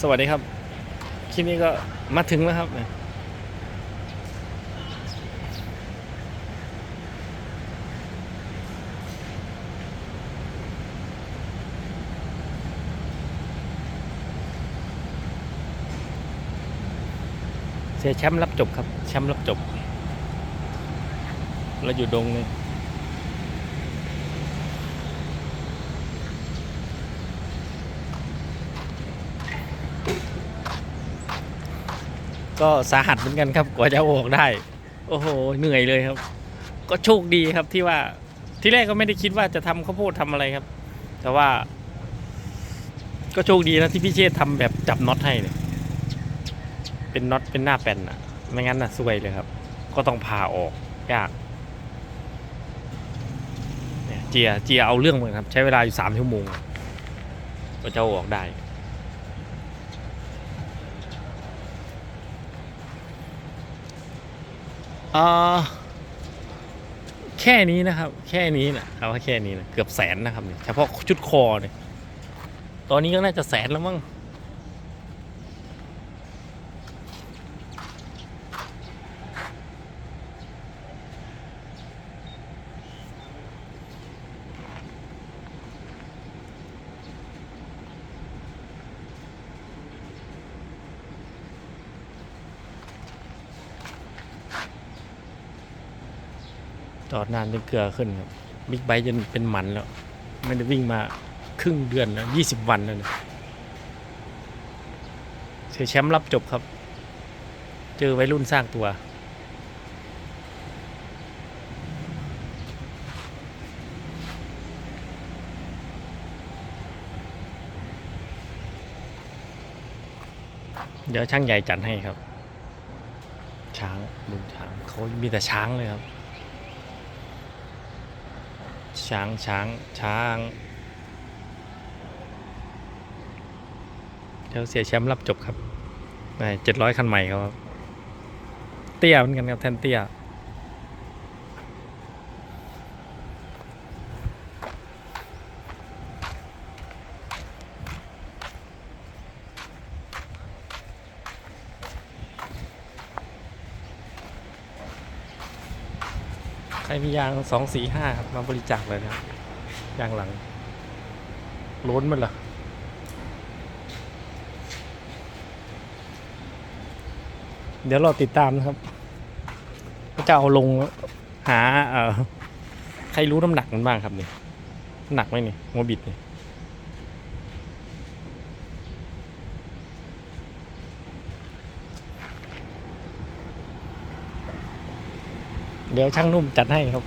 สวัสดีครับ คลิปนี้ก็มาถึงแล้วครับ เสียแชมป์รับจบครับ แชมป์รับจบแล้วอยู่ดงเลย ก็สาหัสเหมือนกันครับกว่าจะออกได้ โอ้โหเหนื่อยเลยครับ ก็โชคดีครับที่ว่าที่แรกก็ไม่ได้คิดว่าจะทำข้าวโพดทำอะไรครับ แต่ว่า ก็โชคดีนะที่พี่เชษทำแบบจับน็อตให้เนี่ยเป็นน็อตเป็นหน้าแป้นอะไม่งั้นน่ะซวยเลยครับ ก็ต้องผ่าออกยากเนี่ยเจียเจียเอาเรื่องเหมือนครับ ใช้เวลาอยู่สามชั่วโมงก็จะออกได้ อ่า แค่นี้นะครับ แค่นี้นะเอาว่าแค่นี้นะเกือบแสนนะครับเนี่ยเฉพาะชุดคอเนี่ยตอนนี้ก็น่าจะแสนแล้วมั้ง จอดนานจนเกลือขึ้นครับบิ๊กไบค์จนเป็นหมันแล้วไม่ได้วิ่งมาครึ่งเดือนแล้วยี่สิบวันแล้วเนี่ยเสียแชมป์รับจบครับ เจอไวัยรุ่นสร้างตัวเดี๋ยวช่างใหญ่จัดให้ครับ ช้างดูช้างเขามีแต่ช้างเลยครับ ช้างช้างช้างเดี๋ยวเสียแชมป์รับจบครับเจ็ดร้อยคันใหม่ครับ เตี้ยเหมือนกันครับแทนเตี้ย ใครมียางสองสี่ห้าครับมาบริจาคเลยนะยางหลังล้นมันเหรอเดี๋ยวเราติดตามนะครับ ก็จะเอาลงหาเออใครรู้น้ำหนักมันบ้างครับเนี่ยหนักไหมเนี่ยหัวบิดเนี่ย เดี๋ยวช่างนุ่มจัดให้ครับ